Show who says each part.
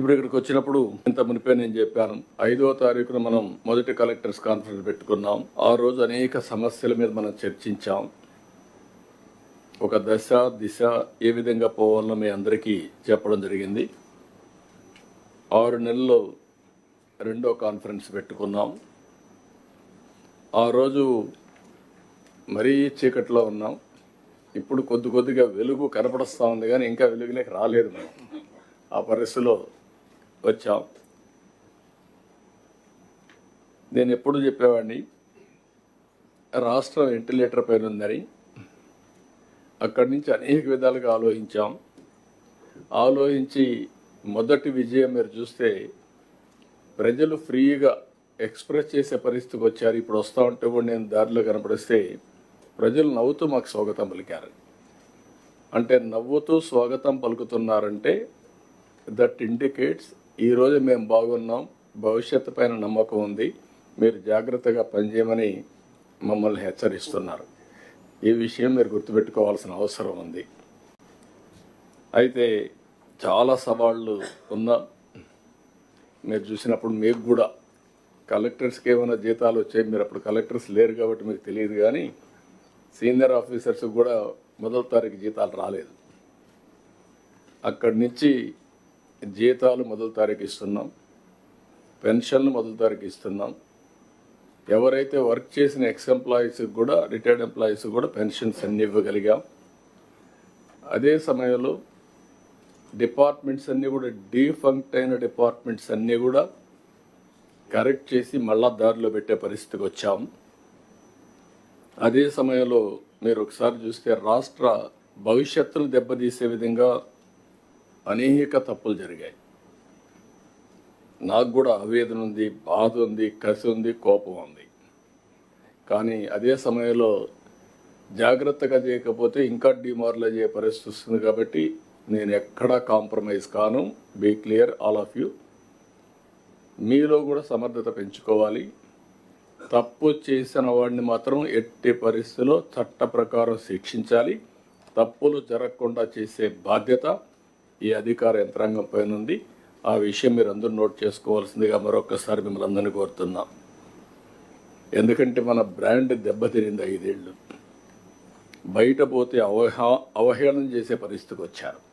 Speaker 1: ఇప్పుడు ఇక్కడికి వచ్చినప్పుడు ఇంత మునిపే నేను చెప్పాను. ఐదో తారీఖున మనం మొదటి కలెక్టర్స్ కాన్ఫరెన్స్ పెట్టుకున్నాం. ఆ రోజు అనేక సమస్యల మీద మనం చర్చించాం. ఒక దశ దిశ ఏ విధంగా పోవాలో మీ అందరికీ చెప్పడం జరిగింది. ఆరు నెలల్లో రెండో కాన్ఫరెన్స్ పెట్టుకున్నాం. ఆ రోజు మరీ చీకట్లో ఉన్నాం. ఇప్పుడు కొద్ది కొద్దిగా వెలుగు కనపడస్తూ ఉంది కానీ ఇంకా వెలుగులోకి రాలేదు. మనం ఆ పరిస్థితిలో వచ్చాం. నేను ఎప్పుడు చెప్పేవాడిని రాష్ట్రం వెంటిలేటర్ పైన ఉందని. అక్కడి నుంచి అనేక విధాలుగా ఆలోచించాం. ఆలోచించి మొదటి విజయం మీరు చూస్తే ప్రజలు ఫ్రీగా ఎక్స్ప్రెస్ చేసే పరిస్థితికి వచ్చారు. ఇప్పుడు వస్తూ ఉంటే కూడా నేను దారిలో కనపడిస్తే ప్రజలు నవ్వుతూ మాకు స్వాగతం పలికారు. అంటే నవ్వుతూ స్వాగతం పలుకుతున్నారంటే దట్ ఇండికేట్స్ ఈరోజు మేము బాగున్నాం. భవిష్యత్తు పైన నమ్మకం ఉంది. మీరు జాగ్రత్తగా పనిచేయమని మమ్మల్ని హెచ్చరిస్తున్నారు. ఈ విషయం మీరు గుర్తుపెట్టుకోవాల్సిన అవసరం ఉంది. అయితే చాలా సవాళ్ళు ఉన్నా మీరు చూసినప్పుడు మీకు కూడా. కలెక్టర్స్కి ఏమైనా జీతాలు వచ్చాయి మీరు అప్పుడు కలెక్టర్స్ లేరు కాబట్టి మీకు తెలియదు కానీ సీనియర్ ఆఫీసర్స్ కూడా మొదటి తారీఖు జీతాలు రాలేదు. అక్కడి నుంచి జీతాలు మొదటి తారీఖు ఇస్తున్నాం. పెన్షన్లు మొదటి తారీఖు ఇస్తున్నాం. ఎవరైతే వర్క్ చేసిన ఎక్స్ ఎంప్లాయీస్కి కూడా రిటైర్డ్ ఎంప్లాయీస్ కూడా పెన్షన్స్ అన్ని ఇవ్వగలిగాం. అదే సమయంలో డిపార్ట్మెంట్స్ అన్నీ కూడా డీఫంక్ట్ అయిన డిపార్ట్మెంట్స్ అన్నీ కూడా కరెక్ట్ చేసి మళ్ళా దారిలో పెట్టే పరిస్థితికి వచ్చాం. అదే సమయంలో మీరు ఒకసారి చూస్తే రాష్ట్ర భవిష్యత్తును దెబ్బతీసే విధంగా అనేక తప్పులు జరిగాయి. నాకు కూడా ఆవేదన ఉంది బాధ ఉంది కసి ఉంది కోపం ఉంది. కానీ అదే సమయంలో జాగ్రత్తగా చేయకపోతే ఇంకా డిమారలైజ్ అయ్యే పరిస్థితి వస్తుంది కాబట్టి నేను ఎక్కడా కాంప్రమైజ్ కాను. Be clear all of you. మీలో కూడా సమర్థత పెంచుకోవాలి. తప్పు చేసిన వాడిని మాత్రం ఎట్టి పరిస్థితిలో చట్ట ప్రకారం శిక్షించాలి. తప్పులు జరగకుండా చేసే బాధ్యత ఈ అధికార యంత్రాంగం పైన ఉంది ఆ విషయం మీరు అందరూ నోట్ చేసుకోవాల్సిందిగా మరొకసారి మిమ్మల్ని అందరినీ కోరుతున్నాం. ఎందుకంటే మన బ్రాండ్ దెబ్బతినింది ఐదేళ్ళు. బయట పోతే అవహా అవహేళన చేసే పరిస్థితికి వచ్చారు.